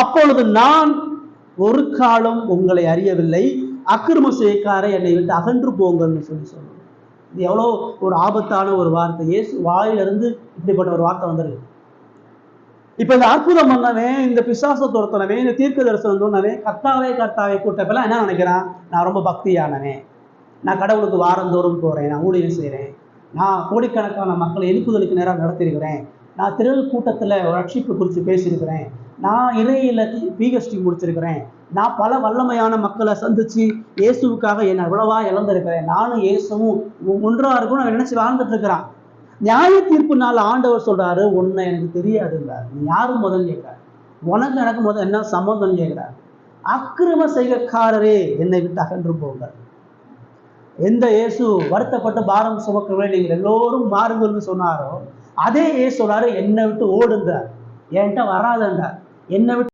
அப்பொழுது நான் ஒரு காலம் உங்களை அறியவில்லை. அக்கிரம செய்யக்கார என்னை விட்டு அகன்று போங்கன்னு சொல்லி சொல்லுவோம் இது எவ்வளோ ஒரு ஆபத்தான ஒரு வார்த்தை. ஏசு வாயிலிருந்து இப்படிப்பட்ட ஒரு வார்த்தை வந்திருக்கு. இப்ப இந்த அற்புதம் பண்ணவன் இந்த பிசாச துரத்தினவன் இந்த தீர்க்க தரிசனம் தோணவே கர்த்தாவே கர்த்தாவே கூட்டப்பெல்லாம் என்ன நினைக்கிறான்? நான் ரொம்ப பக்தியானவன். நான் கடவுளுக்கு வாரந்தோறும் போறேன் நான் ஊழியம் செய்கிறேன் நான் கோடிக்கணக்கான மக்களை எழுப்புதலுக்கு நேரம் நடத்திருக்கிறேன் நான் திரள் கூட்டத்தில் ரட்சிப்பு குறித்து பேசியிருக்கிறேன். நான் இறையில் பிஹெச்டி முடிச்சிருக்கிறேன். நான் பல வல்லமையான மக்களை சந்திச்சு இயேசுவுக்காக என்னை இவ்வளவா இழந்திருக்கிறேன். நானும் இயேசுவும் ஒன்றாக இருக்கும் நான் நினச்சி வாழ்ந்துட்டு இருக்கிறான். நியாய தீர்ப்பு நாள் ஆண்டவர் சொல்றாரு ஒன்று எனக்கு தெரியாதுங்கிறார். நீ யாரும் முதல் கேட்கிறார். உனக்கு எனக்கு முதல் என்ன சம்மந்தம் கேட்கிறார். அக்கிரம செய்கக்காரரே என்னை விட்டு அகன்று போங்க எந்த இயேசு வருத்தப்பட்ட பாரம் சுமக்கவே நீங்கள் எல்லோரும் மாறுங்கள்னு சொன்னாரோ அதே இயேசு சொன்னாரு என்னை விட்டு ஓடுங்க. என்கிட்ட வராதங்க என்னை விட்டு